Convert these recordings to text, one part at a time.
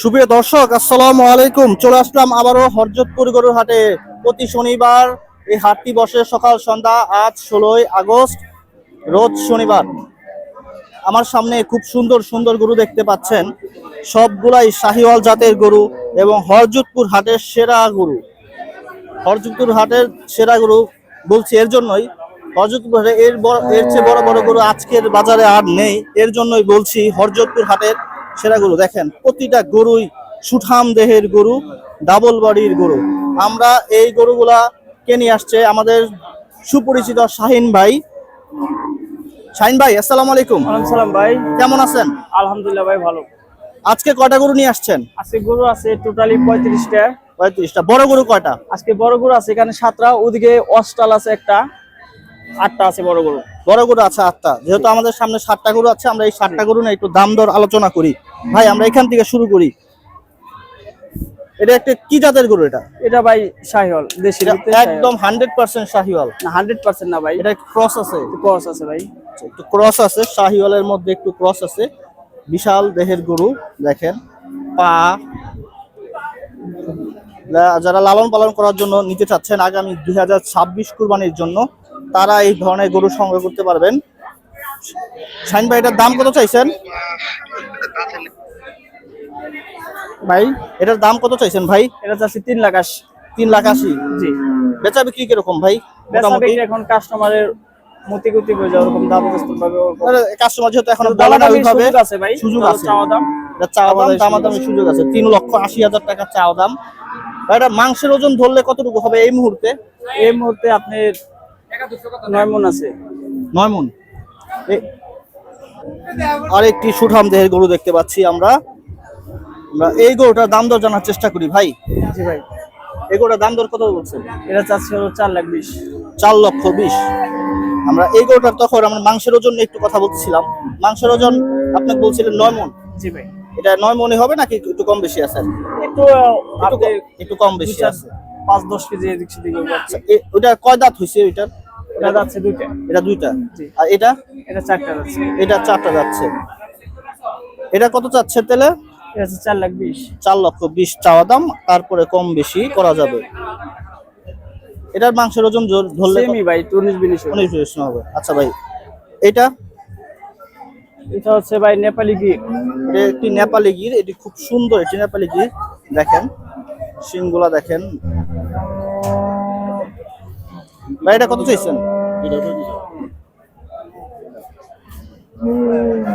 সুপ্রিয় দর্শক, আসসালামু আলাইকুম। চলে আসলাম আবারও হরজতপুর গরুর হাটে। প্রতি শনিবার এই হাটটি বসে সকাল, সন্ধ্যা আজ ষোলোই আগস্ট, রোজ শনিবার। আমার সামনে খুব সুন্দর সুন্দর গরু দেখতে পাচ্ছেন। সবগুলাই শাহিওয়াল জাতের গরু এবং হরজতপুর হাটের সেরা গরু। হরজতপুর হাটের সেরা গরু বলছি এর জন্যই, হরজতপুর হাটে এর বড়, এর চেয়ে বড় বড় গরু আজকের বাজারে আর নেই। এর জন্যই বলছি হরজতপুর হাটের সেরা গরু দেখেন প্রতিটা গরুই সুঠাম দেহের গরু ডাবল বডির গরু। আমরা এই গরুগুলা কে নিয়ে আসছে? আমাদের সুপরিচিত শাহিন ভাই। শাহিন ভাই আসসালামু আলাইকুম। ওয়ালাইকুম সালাম ভাই। কেমন আছেন? আলহামদুলিল্লাহ ভাই ভালো। আজকে কয়টা গরু নিয়ে আসছেন? আজকে গরু আছে টোটালি পঁয়ত্রিশটা। পঁয়ত্রিশটা। বড় গরু কয়টা? আজকে বড় গরু আছে এখানে সাতটা ওদিকে অস্টাল আছে একটা। আটটা আছে বড় গরু। বড় গরু আছে আটটা। যেহেতু আমাদের সামনে সাতটা গরু আছে আমরা এই সাতটা গরু নিয়ে একটু দাম দর আলোচনা করি। ভাই আমরা এখান থেকে শুরু করি। এটা একটা কি জাতের গরু এটা? এটা ভাই শাহিওয়াল দেশি একদম hundred percent Sahiwal. Hundred percent না ভাই। এটা ক্রস আছে। ক্রস আছে ভাই। একটু ক্রস আছে শাহিওয়ালের মধ্যে একটু ক্রস আছে। বিশাল দেহের গরু দেখেন। পা। যারা লালন পালন করার জন্য নিতে চাচ্ছেন আগামী দুই হাজার ছাব্বিশ কুরবানির জন্য তারা এই ধরনের গরু সংগ্রহ করতে পারবেন। শাইন ভাই এটার দাম কত চাইছেন? ভাই এটার দাম কত চাইছেন ভাই? এটা চাচ্ছি তিন লাখ আশি। তিন লাখ আশি? জি। বেচা বিক্রি কীরকম ভাই? মোটামুটি? এখন কাস্টমারের মতি গতি ওরকম দাম কাস্টমার যেহেতু এখনও বলে না দামাদামির ওইভাবে আছে ভাই সুযোগ আছে। চাওয়া দাম? চাওয়া দাম দামাদামি সুযোগ আছে। তিন লক্ষ আশি হাজার টাকা চাওয়া দাম। এটা মাংসের ওজন ধরলে কতটুকু হবে এই মুহূর্তে? এই মুহূর্তে আপনার নয় মন আছে। নয় মন এ- আরেকটি সুঠাম দেহের গরু দেখতে পাচ্ছি আমরা। আমরা এই গরুটার দাম দর জানার চেষ্টা করি ভাই। জি ভাই। এই গরুটার দাম দর কত বলছেন? এটা চাচ্ছি হলো চার লাখ বিশ। চার লক্ষ বিশ। আমরা এই গরুটার তখন আমরা মাংসের ওজন নিয়ে একটু কথা বলছিলাম মাংসের ওজন আপনি বলছিলেন নয় মন জি ভাই। এটা নয় মনে হবে নাকি একটু কম বেশি আছে? একটু একটু কম- একটু কম বেশি আছে। পাঁচ দশ কেজি এদিক সেদিক আচ্ছা, ওটা কয় দাঁত হয়েছে ওইটার? এটা যাচ্ছে দুইটা। এটা দুইটা? আর এটা? এটা চারটা যাচ্ছে। এটা চারটা যাচ্ছে। এটা কত চাচ্ছে তেলে? এটা হচ্ছে চার লাখ বিশ। চার লক্ষ বিশ চাওয়া দাম তারপরে কম বেশি করা যাবে। এটার মাংসের ওজন জোর- ধরলে সেমি ভাই উনিশ বিশ উনিশ বিশ হবে। আচ্ছা ভাই এটা? এটা হচ্ছে ভাই নেপালি গির। এটা একটি নেপালি গির এটি খুব সুন্দর একটি নেপালি গির। দেখেন শিংগুলা দেখেন। ভাই এটা কত চাইছেন?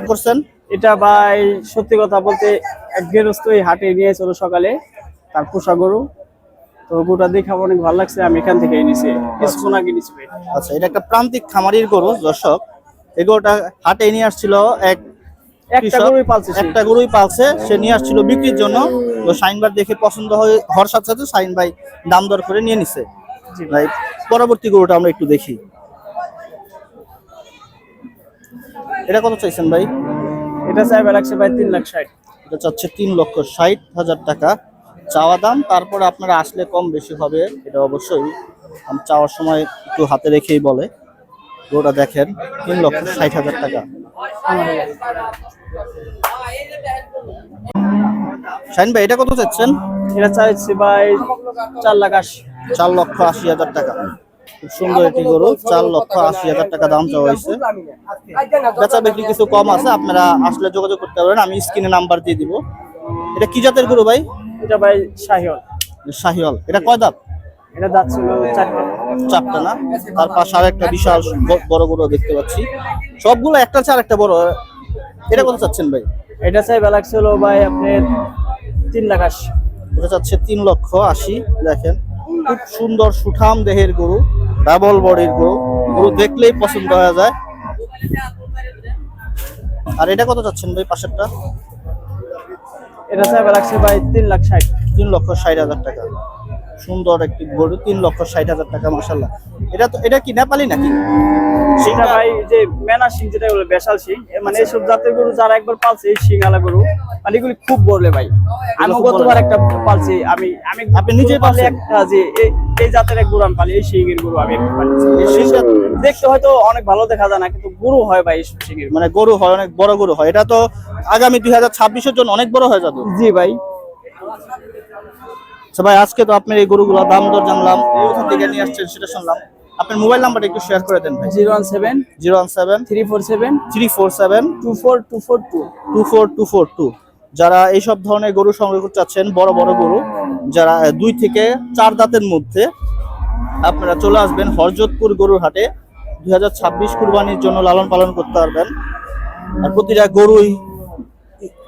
করছেন? এটা ভাই সত্যি কথা বলতে এক গেরস্ত এই হাটে নিয়ে চলো সকালে তার পোষা গরু। তো গরুটা দেখে আমার অনেক ভালো লাগছে আমি এখান থেকে এনেছি। কিছুক্ষণ আগে নিয়েছি আচ্ছা এটা একটা প্রান্তিক খামারির গরু দর্শক। এই গরুটা হাটে নিয়ে আসছিল এক একটা গরুই পালছে একটা গরুই পালছে সে নিয়ে আসছিল বিক্রির জন্য। তো শাইন ভাই দেখে পছন্দ হয়ে হওয়ার সাথে সাথে শাইন ভাই দাম দর করে নিয়ে নিছে। ভাই পরবর্তী গরুটা আমরা একটু দেখি। এটা কত চাইছেন ভাই? এটা চাইবে লাগছে ভাই তিন লাখ ষাট। এটা চাচ্ছে তিন লক্ষ ষাট হাজার টাকা। চাওয়া দাম তারপরে আপনারা আসলে কম বেশি হবে এটা অবশ্যই। আমি চাওয়ার সময় একটু হাতে রেখেই বলে। গরুটা দেখেন তিন লক্ষ ষাট হাজার টাকা। শাইন ভাই এটা কত চাচ্ছেন এটা চাইছি ভাই চার লাখ আশি। চার লক্ষ আশি হাজার টাকা। খুব সুন্দর একটি গরু চার লক্ষ আশি হাজার টাকা দাম চাওয়া হয়েছে। বেচা বিক্রি কিছু কম আছে আপনারা আসলে যোগাযোগ করতে পারেন আমি স্ক্রিনে নাম্বার দিয়ে দিব। এটা কি জাতের গরু ভাই? এটা ভাই শাহিওয়াল। শাহিওয়াল। এটা কয় দাঁত? এটা যাচ্ছিল চারটে। চারটা না? তার পাশে আর একটা বিশাল বড় দেখতে পাচ্ছি। সবগুলো একটা চার একটা বড়। এটা কত চাচ্ছেন ভাই? এটা লাগছিল ভাই তিন লাখ আশি। এটা চাচ্ছে তিন লক্ষ আশি দেখেন। খুব সুন্দর সুঠাম দেহের গরু। ডাবল বডির গরু গরু দেখলেই পছন্দ হয়ে যায়। আর এটা কত চাচ্ছেন ভাই পাশেরটা? এটা সাহেব লাগছে ভাই তিন লাখ ষাট। তিন লক্ষ ষাট হাজার টাকা। সুন্দর একটি গরু তিন লক্ষ ষাট হাজার টাকা মাসাল্লাহ এটা তো এটা কি নেপালি নাকি? সেটা ভাই যে মেনা সিং যেটা হলো বেশাল সিং মানে এইসব জাতের গরু যারা একবার পালছে এই সিং আলা গরু মানে এগুলি খুব ভাই। আমি গতবার একটা পালছি আমি আমি আপনি গরু একটা যে এই- জাতের এক গরু আমি পালি এই সিং এর গরু আমি দেখতে হয়তো অনেক ভালো দেখা যায় না কিন্তু গরু হয় ভাই এইসব সিং এর মানে গরু হয় অনেক বড় গরু হয়। এটা তো আগামী দুই হাজার ছাব্বিশের জন্য অনেক বড় হয়ে যাবে। জি ভাই। আচ্ছা ভাই আজকে তো আপনার এই গরুগুলো দাম দর জানলাম। কোথা থেকে নিয়ে আসছেন সেটা শুনলাম। আপনার মোবাইল নাম্বারটা একটু শেয়ার করে দেন ভাই। Zero one seven zero one seven three four seven three four seven two four two four two. Two four two four two. যারা এইসব ধরনের গরু সংগ্রহ করতে চাচ্ছেন বড় বড় গরু যারা দুই থেকে চার দাঁতের মধ্যে আপনারা চলে আসবেন হরজতপুর গরুর হাটে। দুই হাজার ছাব্বিশ কুরবানির জন্য লালন পালন করতে পারবেন। আর প্রতিটা গরুই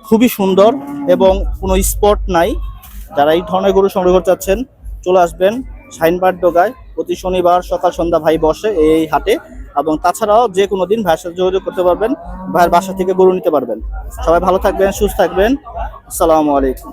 খুবই সুন্দর এবং কোনো স্পট নাই। যারা এই ধরনের গরু সংগ্রহ করতে চাচ্ছেন চলে আসবেন সাইনবার ডোগায়। প্রতি শনিবার সকাল সন্ধ্যা ভাই বসে এই হাটে এবং তাছাড়াও যে কোনো দিন ভাইয়ের সাথে যোগাযোগ করতে পারবেন, ভাইয়ের বাসা থেকে গরু নিতে পারবেন। সবাই ভালো থাকবেন, সুস্থ থাকবেন। আসসালামু আলাইকুম।